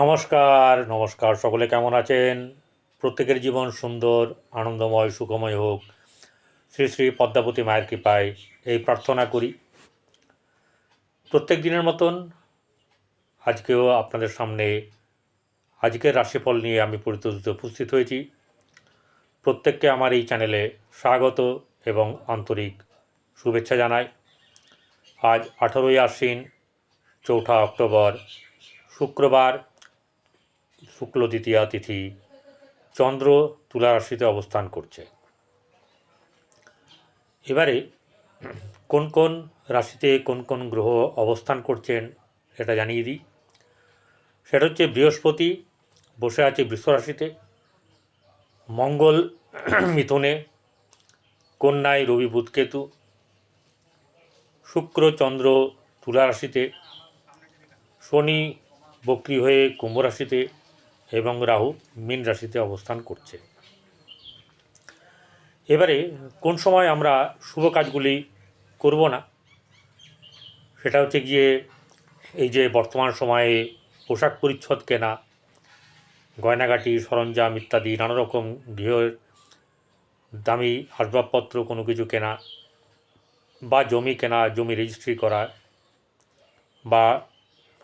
নমস্কার নমস্কার। সকলে কেমন আছেন? প্রত্যেকের জীবন সুন্দর, আনন্দময়, সুখময় হোক। শ্রী শ্রী পদ্মাবতী মায়ের কৃপায় এই প্রার্থনা করি। প্রত্যেক দিনের মতন আজকেও আপনাদের সামনে আজকের রাশিফল নিয়ে আমি পরিচিত উপস্থিত হয়েছি। প্রত্যেককে আমার এই চ্যানেলে স্বাগত এবং আন্তরিক শুভেচ্ছা জানাই। আজ আঠেরোই আশ্বিন, চৌঠা অক্টোবর, শুক্রবার শুক্ল দ্বিতীয়া তিথি চন্দ্র তুলা রাশিতে অবস্থান করছে। এবারে কোন কোন রাশিতে কোন কোন গ্রহ অবস্থান করছেন সেটা জানিয়ে দিই। সেটা হচ্ছে বৃহস্পতি, বসে আছে বৃষ মঙ্গল, মিথুনে, কন্যায় রবি বুধকেতু শুক্র, চন্দ্র তুলা রাশিতে, শনি বক্রি হয়ে কুম্ভ রাশিতে এবং রাহু মীন রাশিতে অবস্থান করছে। এবারে কোন সময় আমরা শুভ কাজগুলি করব না, সেটা হচ্ছে গিয়ে এই যে বর্তমান সময়ে পোশাক পরিচ্ছদ কেনা, গয়নাগাটি, সরঞ্জাম ইত্যাদি নানা রকম গৃহের দামি আসবাবপত্র কোনো কিছু কেনা বা জমি কেনা, জমি রেজিস্ট্রি করা বা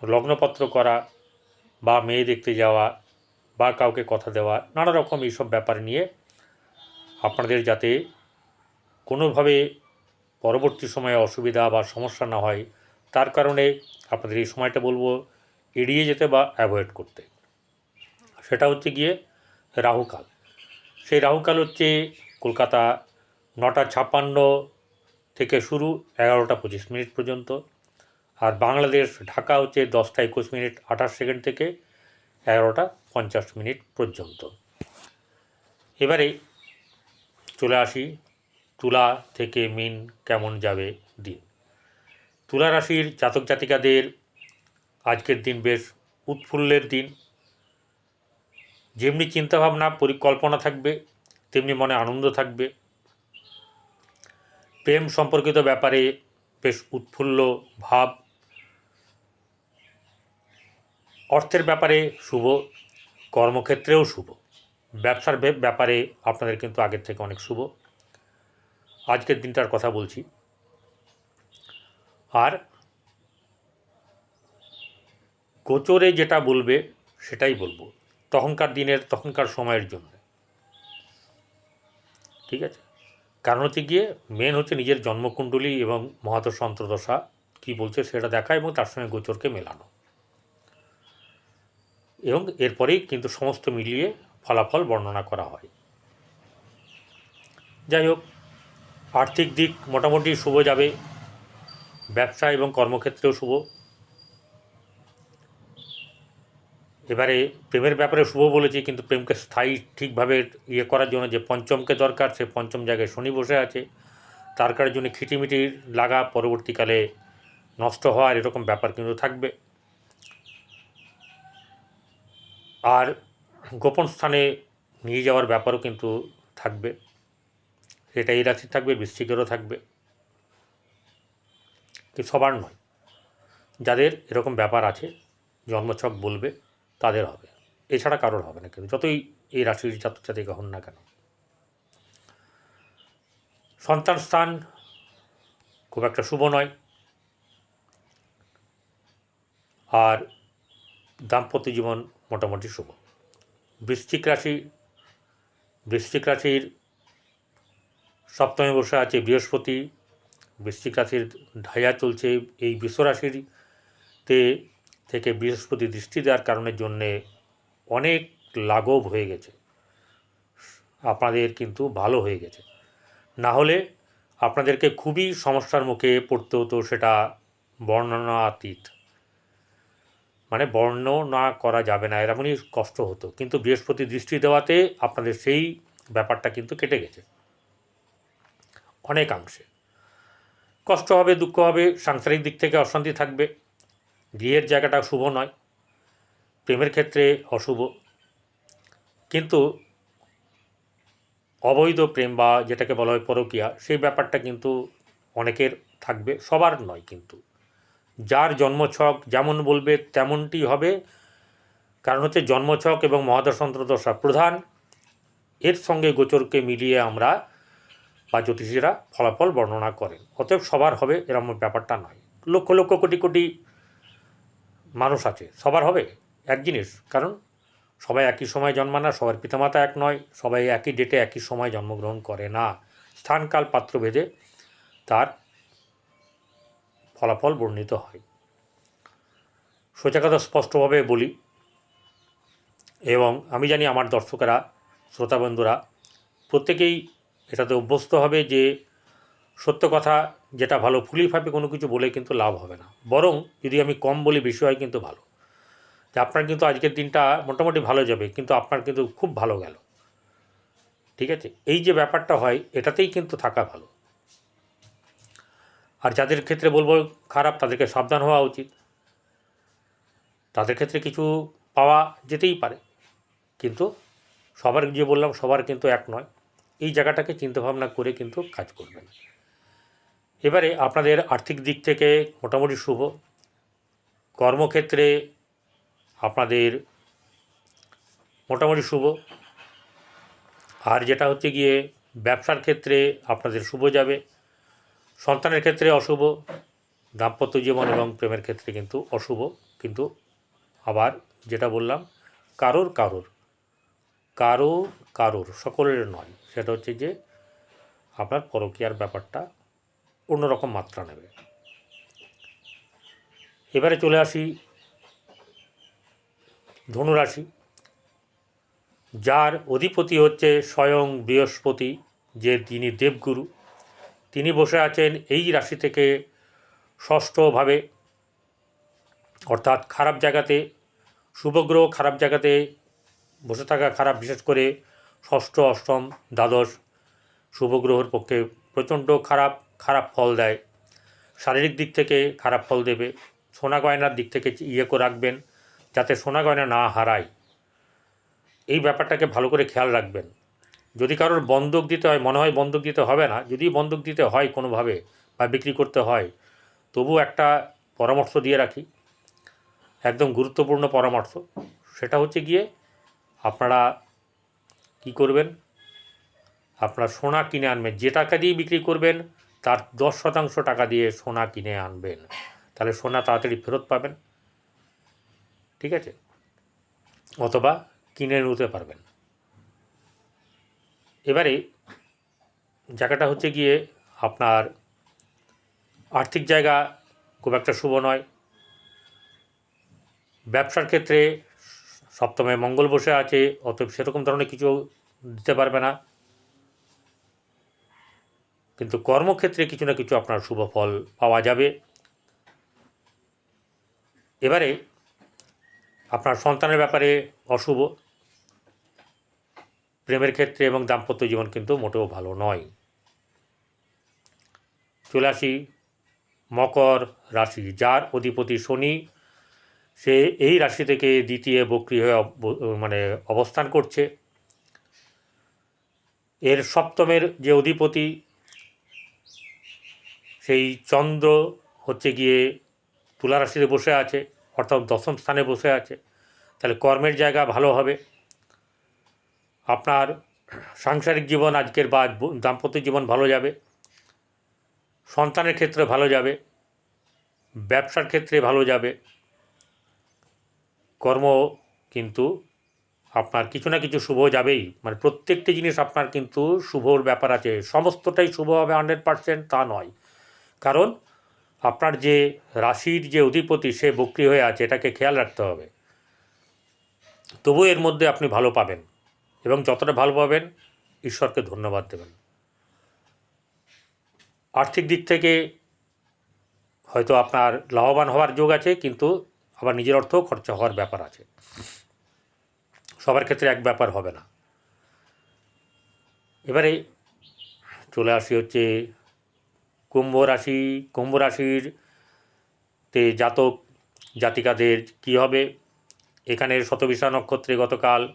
লগ্নপত্র করা বা মেয়ে দেখতে যাওয়া বা কাউকে কথা দেওয়া, নানা রকম এইসব ব্যাপার নিয়ে আপনাদের যাতে কোনোভাবে পরবর্তী সময়ে অসুবিধা বা সমস্যা না হয়, তার কারণে আপনাদের এই সময়টা বলব এড়িয়ে যেতে বা অ্যাভয়েড করতে। সেটা হচ্ছে গিয়ে রাহুকাল। সেই রাহুকাল হচ্ছে কলকাতা নটা ছাপ্পান্ন থেকে শুরু এগারোটা পঁচিশ মিনিট পর্যন্ত। আর বাংলাদেশ ঢাকা হচ্ছে দশটা একুশ মিনিট আঠাশ সেকেন্ড থেকে এগারোটা পঞ্চাশ মিনিট পর্যন্ত। এবারে চলে আসি তুলা থেকে মিন কেমন যাবে দিন। তুলা রাশির জাতক জাতিকাদের আজকের দিন বেশ উৎফুল্লের দিন। যেমনি চিন্তাভাবনা পরিকল্পনা থাকবে, তেমনি মনে আনন্দ থাকবে। প্রেম সম্পর্কিত ব্যাপারে বেশ উৎফুল্ল ভাব। অর্থের ব্যাপারে শুভ কর্মক্ষেত্রেও শুভ। ব্যবসার ব্যাপারে আপনাদের কিন্তু আগের থেকে অনেক শুভ। আজকের দিনটার কথা বলছি। আর গোচরে যেটা বলবে, সেটাই বলব। তখনকার দিনের, তখনকার সময়ের জন্য। ঠিক আছে? কারণ হচ্ছে গিয়ে মেন হচ্ছে নিজের জন্মকুণ্ডলী এবং মহাদশ অন্তর্দশা। কী বলছে সেটা দেখা এবং তার সঙ্গে গোচরকে মেলানো। এবং এরপরেই কিন্তু সমস্ত মিলিয়ে ফলাফল বর্ণনা করা হয়। যাই হোক, আর্থিক দিক মোটামুটি শুভ যাবে, ব্যবসা এবং কর্মক্ষেত্রেও শুভ। এবারে প্রেমের ব্যাপারে শুভ বলেছি, কিন্তু প্রেমকে স্থায়ী ঠিকভাবে ইয়ে করার জন্য যে পঞ্চমকে দরকার, সে পঞ্চম জায়গায় শনি বসে আছে। তার কারণে জন্য খিটিমিটি লাগা পরবর্তীকালে নষ্ট হওয়ার এরকম ব্যাপার কিন্তু থাকবে। আর গোপন স্থানে নিয়ে যাওয়ার ব্যাপারও কিন্তু থাকবে। সেটা এই রাশির থাকবে বৃশ্চিকেরও থাকবে। কিন্তু সবার নয়। যাদের এরকম ব্যাপার আছে, জন্মছক বলবে, তাদের হবে। এছাড়া কারোর হবে না কিন্তু যতই এই রাশির জাতিকা হন না কেন। সন্তান স্থান খুব একটা শুভ নয়। আর দাম্পত্য জীবন মোটামুটি শুভ। বৃশ্চিক রাশি, বৃশ্চিক রাশির সপ্তমে বসে আছে বৃহস্পতি। বৃশ্চিক রাশির ঢাইয়া চলছে এই বিশ্ব রাশিতে থেকে বৃহস্পতি দৃষ্টি দেওয়ার কারণের জন্যে অনেক লাঘব হয়ে গেছে। আপনাদের কিন্তু ভালো হয়ে গেছে। না হলে আপনাদেরকে খুবই সমস্যার মুখে পড়তে হতো সেটা বর্ণনাতীত। মানে বর্ণনা করা যাবে না, এরকমই কষ্ট হতো। কিন্তু বৃহস্পতি দৃষ্টি দেওয়াতে আপনাদের সেই ব্যাপারটা কিন্তু কেটে গেছে। অনেকাংশে। কষ্ট হবে, দুঃখ হবে, সাংসারিক দিক থেকে অশান্তি থাকবে। বিয়ের জায়গাটা শুভ নয়, প্রেমের ক্ষেত্রে অশুভ। কিন্তু অবৈধ প্রেম বা যেটাকে বলা হয় পরকিয়া, সেই ব্যাপারটা কিন্তু অনেকের থাকবে, সবার নয় কিন্তু। যার জন্মছক যেমন বলবে তেমনটি হবে। কারণ হচ্ছে জন্মছক এবং মহাদশন্ত্র দশা প্রধান। এর সঙ্গে গোচরকে মিলিয়ে আমরা বা জ্যোতিষীরা ফলাফল বর্ণনা করেন। অতএব সবার হবে, এরকম ব্যাপারটা নয়। লক্ষ লক্ষ কোটি কোটি মানুষ আছে, সবার হবে এক জিনিস। কারণ সবাই একই সময় জন্মায় না, সবার পিতামাতা এক নয়, সবাই একই ডেটে একই সময় জন্মগ্রহণ করে না। স্থানকাল পাত্র ভেদে তার ফলাফল বর্ণিত হয়। সোজা কথা স্পষ্টভাবে বলি, এবং আমি জানি আমার দর্শকেরা, শ্রোতাবন্ধুরা, প্রত্যেকেই এটাতে অভ্যস্ত হবে যে সত্য কথা যেটা ভালো ফুলিভাবে কোনো কিছু বলে কিন্তু লাভ হবে না। বরং যদি আমি কম বলি, বেশি হয় কিন্তু ভালো। যে আপনার কিন্তু আজকের দিনটা মোটামুটি ভালো যাবে, কিন্তু আপনার কিন্তু খুব ভালো গেল। ঠিক আছে? এই যে ব্যাপারটা হয়, এটাতেই কিন্তু থাকা ভালো। আর যাদের ক্ষেত্রে বলব খারাপ, তাদেরকে সাবধান হওয়া উচিত। তাদের ক্ষেত্রে কিছু পাওয়া যেতেই পারে, কিন্তু সবার যে বললাম, সবার কিন্তু এক নয়। এই জায়গাটাকে চিন্তাভাবনা করে কিন্তু কাজ করবেন এবারে আপনাদের আর্থিক দিক থেকে মোটামুটি শুভ। কর্মক্ষেত্রে আপনাদের মোটামুটি শুভ। আর যেটা হচ্ছে গিয়ে ব্যবসার ক্ষেত্রে আপনাদের শুভ যাবে। সন্তানের ক্ষেত্রে অশুভ, দাম্পত্য জীবন এবং প্রেমের ক্ষেত্রে কিন্তু অশুভ, কিন্তু আবার যেটা বললাম, কারোর কারোর, কারও কারোর, সকলের নয়। সেটা হচ্ছে যে আপনার পরকীয়ার ব্যাপারটা অন্যরকম মাত্রা নেবে। এবারে চলে আসি ধনুরাশি, যার অধিপতি হচ্ছে স্বয়ং বৃহস্পতি, যে তিনি দেবগুরু। তিনি বসে আছেন এই রাশি থেকে ষষ্ঠভাবে। অর্থাৎ খারাপ জায়গাতে শুভগ্রহ খারাপ জায়গাতে, বসে থাকা খারাপ, বিশেষ করে ষষ্ঠ, অষ্টম, দ্বাদশ শুভগ্রহর পক্ষে প্রচণ্ড খারাপ খারাপ ফল দেয়। শারীরিক দিক থেকে খারাপ ফল দেবে। সোনা গয়নার দিক থেকে ইয়ে করে রাখবেন, যাতে সোনা গয়না না হারায়। এই ব্যাপারটাকে ভালো করে খেয়াল রাখবেন। যদি কারোর বন্ধক দিতে হয়, মনে হয় বন্ধক দিতে হবে না, যদি বন্ধক দিতে হয় কোনোভাবে বা বিক্রি করতে হয় তবু একটা পরামর্শ দিয়ে রাখি। একদম গুরুত্বপূর্ণ পরামর্শ। সেটা হচ্ছে গিয়ে আপনারা কি করবেন? আপনারা সোনা কিনে আনবেন। যে টাকা দিয়ে বিক্রি করবেন, তার দশ শতাংশ টাকা দিয়ে সোনা কিনে আনবেন। তাহলে সোনা তাড়াতাড়ি ফেরত পাবেন। ঠিক আছে? অথবা কিনে নিতে পারবেন। এবারে জায়গাটা হচ্ছে গিয়ে আপনার আর্থিক জায়গা খুব একটা শুভ নয়। ব্যবসার ক্ষেত্রে সপ্তমে মঙ্গল বসে আছে, অতএব সেরকম ধরনের কিছু দিতে পারবে না। কিন্তু কর্মক্ষেত্রে কিছু না কিছু আপনার শুভ ফল পাওয়া যাবে। এবারে আপনার সন্তানের ব্যাপারে অশুভ। প্রেমের ক্ষেত্রে এবং দাম্পত্য জীবন কিন্তু মোটেও ভালো নয়। চলে আসি মকর রাশি, যার অধিপতি শনি, সে এই রাশি থেকে দ্বিতীয় বক্রি হয়ে মানে অবস্থান করছে। এর সপ্তমের যে অধিপতি, সেই চন্দ্র হচ্ছে গিয়ে তুলা রাশিতে বসে আছে, অর্থাৎ দশম স্থানে বসে আছে। তাহলে কর্মের জায়গা ভালো হবে। আপনার সাংসারিক জীবন আজকের বা দাম্পত্য জীবন ভালো যাবে, সন্তানের ক্ষেত্রে ভালো যাবে, ব্যবসার ক্ষেত্রে ভালো যাবে, কর্ম কিন্তু আপনার কিছু না কিছু শুভ যাবেই। মানে প্রত্যেকটি জিনিস আপনার কিন্তু শুভর ব্যাপার আছে, সমস্তটাই শুভ হবে হান্ড্রেড পারসেন্ট তা নয়। কারণ আপনার যে রাশির যে অধিপতি সে বক্রি হয়ে আছে, এটাকে খেয়াল রাখতে হবে। তবু এর মধ্যে আপনি ভালো পাবেন। এবং যতটা ভালো পাবেন ঈশ্বরকে ধন্যবাদ দেবেন। আর্থিক দিক থেকে হয়তো আপনার লাভবান হওয়ার যোগ আছে, কিন্তু আবার নিজের অর্থ খরচা হওয়ার ব্যাপার আছে। সবার ক্ষেত্রে এক ব্যাপার হবে না। এবারে চলে আসি হচ্ছে কুম্ভ রাশি। কুম্ভ রাশির তে জাতক, জাতিকাদের কি হবে? এখানে শতবিশা নক্ষত্রে গতকাল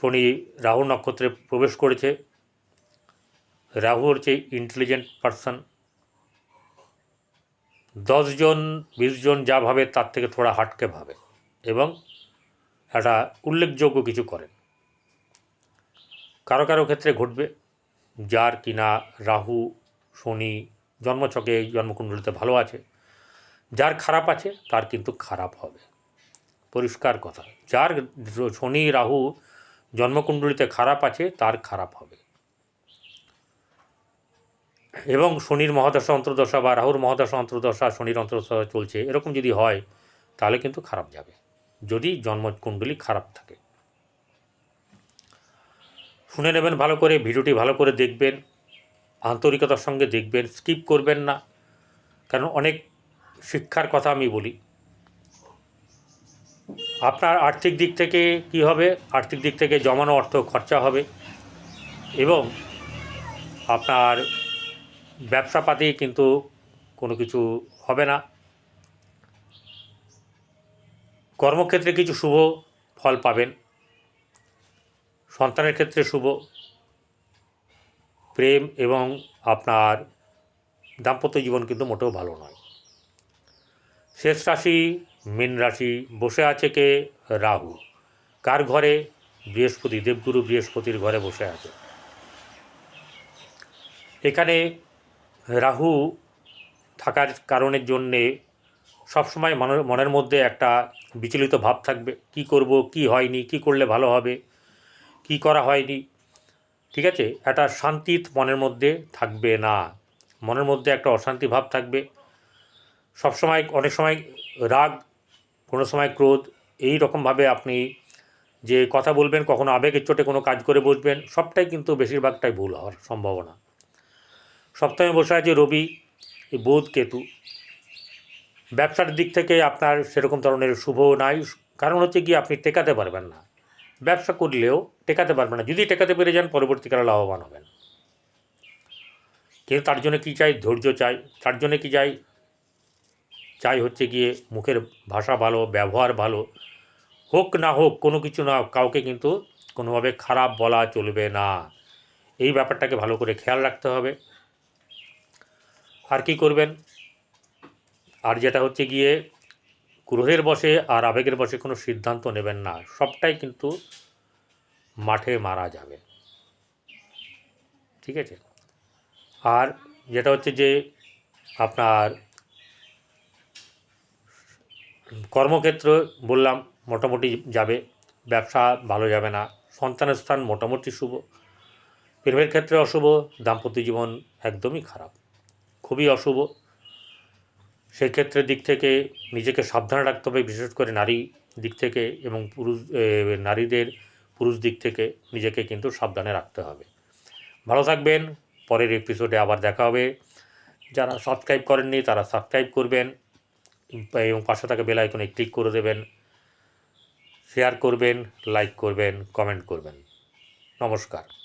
শনি রাহু নক্ষত্রে প্রবেশ করেছে। রাহু হচ্ছে ইন্টেলিজেন্ট পারসন দশজন বিশজন যা ভাবে তার থেকে থোড়া হাটকে ভাবে এবং একটা উল্লেখযোগ্য কিছু করেন। কারও কারও ক্ষেত্রে ঘটবে, যার কিনা রাহু, শনি, জন্মছকে জন্মকুণ্ডলিতে ভালো আছে, যার খারাপ আছে তার কিন্তু খারাপ হবে। পরিষ্কার কথা, যার শনি, রাহু জন্মকুণ্ডলিতে খারাপ আছে, তার খারাপ হবে। এবং শনির মহাদশা, অন্তর্দশা বা রাহুর মহাদশা, অন্তর্দশা, শনির অন্তর্দশা চলছে, এরকম যদি হয়, তাহলে কিন্তু খারাপ যাবে, যদি জন্মকুণ্ডলী খারাপ থাকে। শুনে নেবেন ভালো করে, ভিডিওটি ভালো করে দেখবেন, আন্তরিকতার সঙ্গে দেখবেন, স্কিপ করবেন না, কারণ অনেক শিক্ষার কথা আমি বলি। আপনার আর্থিক দিক থেকে কি হবে? আর্থিক দিক থেকে জমানো অর্থ খরচা হবে এবং আপনার ব্যবসাপাতি কিন্তু কোনো কিছু হবে না। কর্মক্ষেত্রে কিছু শুভ ফল পাবেন। সন্তানের ক্ষেত্রে শুভ। প্রেম এবং আপনার দাম্পত্য জীবন কিন্তু মোটেও ভালো নয়। শেষ রাশি মীন রাশি বসে আছে কে? রাহু। কার ঘরে? বৃহস্পতি, দেবগুরু বৃহস্পতির ঘরে বসে আছে। এখানে রাহু থাকার কারণের জন্যে সবসময় মনের মনের মধ্যে একটা বিচলিত ভাব থাকবে। কি করব, কি হয়নি, কি করলে ভালো হবে, কি করা হয়নি, ঠিক আছে? একটা শান্তি মনের মধ্যে থাকবে না। মনের মধ্যে একটা অশান্তি ভাব থাকবে। সবসময়, অনেক সময় রাগ কোনো সময় ক্রোধ, এই রকমভাবে আপনি যে কথা বলবেন, কখনো আবেগের চোটে কোনো কাজ করে বসবেন, সবটাই কিন্তু বেশিরভাগটাই ভুল হওয়ার সম্ভাবনা। সপ্তমে বসে আছে রবি বুধ কেতু। ব্যবসার দিক থেকে আপনার সেরকম ধরনের শুভ নাই, কারণ হচ্ছে কি আপনি টেকাতে পারবেন না। ব্যবসা করলেও টেকাতে পারবেন না, যদি টেকাতে পেরে যান, পরবর্তীকালে লাভবান হবেন। কিন্তু তার জন্য কী চাই? ধৈর্য চাই। তার জন্য কী চাই? চাই হচ্ছে গিয়ে মুখের ভাষা ভালো, ব্যবহার ভালো, হোক না হোক, কোনো কিছু না কাউকে কিন্তু কোনোভাবে খারাপ বলা চলবে না। এই ব্যাপারটাকে ভালো করে খেয়াল রাখতে হবে। আর কি করবেন? আর যেটা হচ্ছে গিয়ে ক্রোধের বসে আর আবেগের বসে কোনো সিদ্ধান্ত নেবেন না। সবটাই কিন্তু মাঠে মারা যাবে। ঠিক আছে? আর যেটা হচ্ছে যে আপনার কর্মক্ষেত্র বললাম, মোটামুটি যাবে, ব্যবসা ভালো যাবে না, সন্তানের স্থান মোটামুটি শুভ। প্রেমের ক্ষেত্রে অশুভ, দাম্পত্য জীবন একদমই খারাপ, খুবই অশুভ। সেই ক্ষেত্রে দিক থেকে নিজেকে সাবধানে রাখতে হবে, বিশেষ করে নারী দিক থেকে এবং পুরুষ নারীদের পুরুষ দিক থেকে নিজেকে কিন্তু সাবধানে রাখতে হবে। ভালো থাকবেন, পরের এপিসোডে আবার দেখা হবে। যারা সাবস্ক্রাইব করেননি, তারা সাবস্ক্রাইব করবেন। এবং পাশে থাকা বেল আইকনে ক্লিক করে দেবেন শেয়ার করবেন লাইক করবেন কমেন্ট করবেন। নমস্কার।